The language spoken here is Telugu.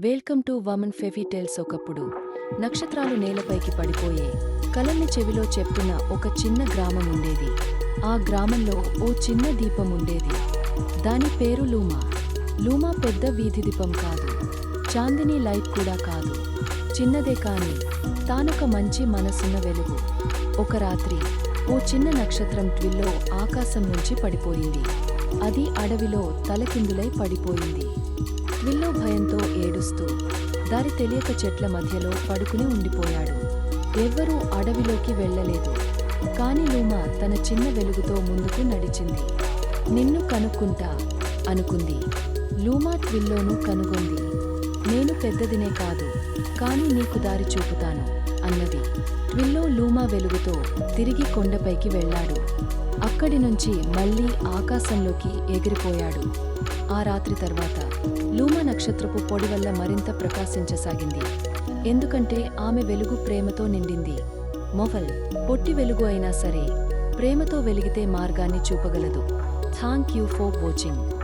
Welcome to woman fairy tales ఒకప్పుడు. నక్షత్రాలు నేలపైకి పడిపోయే కలల్ని చెవిలో చెప్తున్న ఒక చిన్న గ్రామం ఉండేది. ఆ గ్రామంలో ఓ చిన్న దీపం ఉండేది. దాని పేరు లూమా. లూమా పెద్ద వీధి దీపం కాదు. చాందిని లైట్ కూడా కాదు. చిన్నదే కాని తానొక మంచి మనసున్న వెలుగు. ఒక రాత్రి ఓ చిన్న నక్షత్రం ట్విల్లో ఆకాశం నుంచి పడిపోయింది. అది అడవిలో తలకిందులై పడిపోయింది. ట్విల్లో భయంతో చూస్తూ దారి తెలియక చెట్ల మధ్యలో పడుకుని ఉండిపోయాడు. ఎవ్వరూ అడవిలోకి వెళ్ళలేదు. కాని లూమా తన చిన్న వెలుగుతో ముందుకు నడిచింది. నిన్ను కనుక్కుంటా అనుకుంది. లూమా ట్విల్లోనూ కనుగొంది. నేను పెద్దదినే కాదు కాని నీకు దారి చూపుతాను అన్నది. ట్విల్లో లూమా వెలుగుతో తిరిగి కొండపైకి వెళ్ళాడు. అక్కడి నుంచి మళ్ళీ ఆకాశంలోకి ఎగిరిపోయాడు. ఆ రాత్రి తర్వాత లూమా నక్షత్రపు పొడి వల్ల మరింత ప్రకాశించసాగింది. ఎందుకంటే ఆమె వెలుగు ప్రేమతో నిండింది. మొఫల్ పొట్టి వెలుగు అయినా సరే ప్రేమతో వెలిగితే మార్గాన్ని చూపగలదు. Thank you for watching.